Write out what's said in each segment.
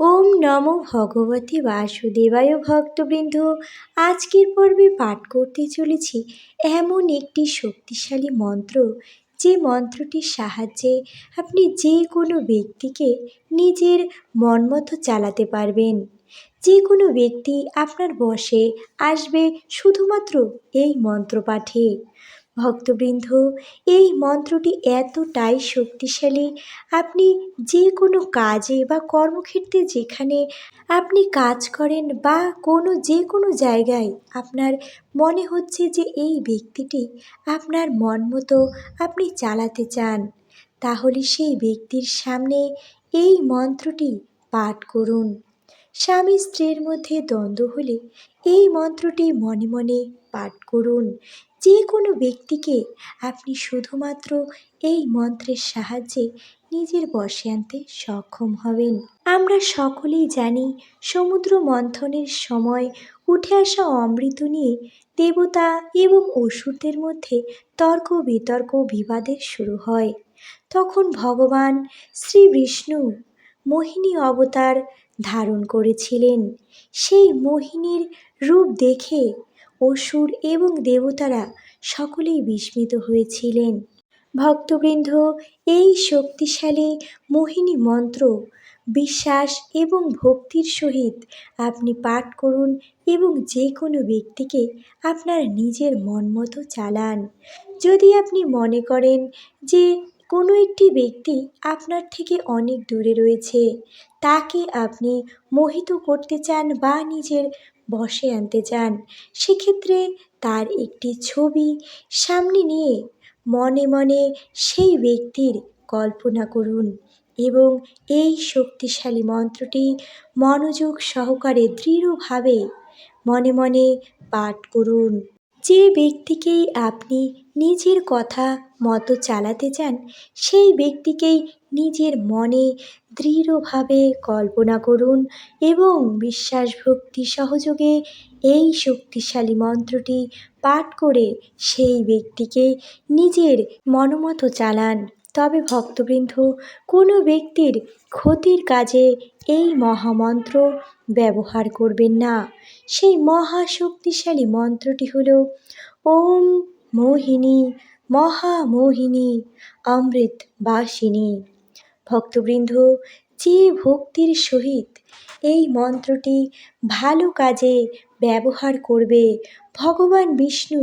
ওম নমো ভগবতে বাসুদেবায় ভক্তবৃন্দ। আজকের পর্বে পাঠ করতে চলেছি এমন একটি শক্তিশালী মন্ত্র, যে মন্ত্রটির সাহায্যে আপনি যে কোনো ব্যক্তিকে নিজের মন মতো চালাতে পারবেন। যে কোনো ব্যক্তি আপনার বশে আসবে শুধুমাত্র এই মন্ত্র পাঠে ভক্তবৃন্দ, এই মন্ত্রটি এতটাই শক্তিশালী, আপনি যে কোনো কাজে বা কর্মক্ষেত্রে যেখানে আপনি কাজ করেন বা কোনো যে কোনো জায়গায় আপনার মনে হচ্ছে যে এই ব্যক্তিটি আপনার মন মতো আপনি চালাতে চান, তাহলে সেই ব্যক্তির সামনে এই মন্ত্রটি পাঠ করুন। স্বামী স্ত্রীর মধ্যে দ্বন্দ্ব হলে এই মন্ত্রটি মনে মনে পাঠ করুন। যে কোনো ব্যক্তিকে আপনি শুধুমাত্র এই মন্ত্রের সাহায্যে নিজের বসে আনতে সক্ষম হবেন। আমরা সকলেই জানি সমুদ্র মন্থনের সময় উঠে আসা অমৃত নিয়ে দেবতা এবং অসুরদের মধ্যে তর্ক বিতর্ক বিবাদের শুরু হয়। তখন ভগবান শ্রী বিষ্ণু মোহিনী অবতার ধারণ করেছিলেন। সেই মোহিনীর রূপ দেখে অসুর এবং দেবতারা সকলেই বিস্মিত হয়েছিলেন। ভক্তবৃন্দ, এই শক্তিশালী মোহিনী মন্ত্র, বিশ্বাস এবং ভক্তির সহিত আপনি পাঠ করুন এবং যে কোনো ব্যক্তিকে আপনার নিজের মন মতো চালান। যদি আপনি মনে করেন যে কোনো একটি ব্যক্তি আপনার থেকে অনেক দূরে রয়েছে, তাকে আপনি মোহিত করতে চান বা নিজের বশে আনতে চান, সেক্ষেত্রে তার একটি ছবি সামনে নিয়ে মনে মনে সেই ব্যক্তির কল্পনা করুন এবং এই শক্তিশালী মন্ত্রটি মনোযোগ সহকারে দৃঢ়ভাবে মনে মনে পাঠ করুন। যে ব্যক্তিকেই আপনি নিজের কথা মতো চালাতে চান, সেই ব্যক্তিকেই নিজের মনে দৃঢ়ভাবে কল্পনা করুন এবং বিশ্বাস ভক্তি সহযোগে এই শক্তিশালী মন্ত্রটি পাঠ করে সেই ব্যক্তিকে নিজের মনোমতো চালান। তবে ভক্তবৃন্দ, কোনো ব্যক্তির ক্ষতির কাজে এই মহামন্ত্র ব্যবহার করবেন না। সেই মহাশক্তিশালী মন্ত্রটি হল, ওম মোহিনী, মহামোহিনী অমৃত বাসিনী ভক্তবৃন্দ, যে ভক্তির সহিত এই মন্ত্রটি ভালো কাজে ব্যবহার করবে, ভগবান বিষ্ণু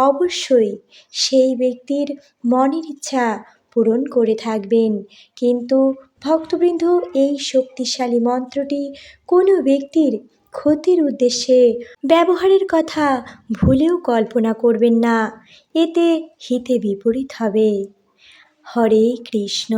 অবশ্যই সেই ব্যক্তির মনের ইচ্ছা পূরণ করে থাকবেন। কিন্তু ভক্তবৃন্দ এই শক্তিশালী মন্ত্রটি কোনো ব্যক্তির ক্ষতির উদ্দেশ্যে ব্যবহারের কথা ভুলেও কল্পনা করবেন না। এতে হিতে বিপরীত হবে। হরে কৃষ্ণ।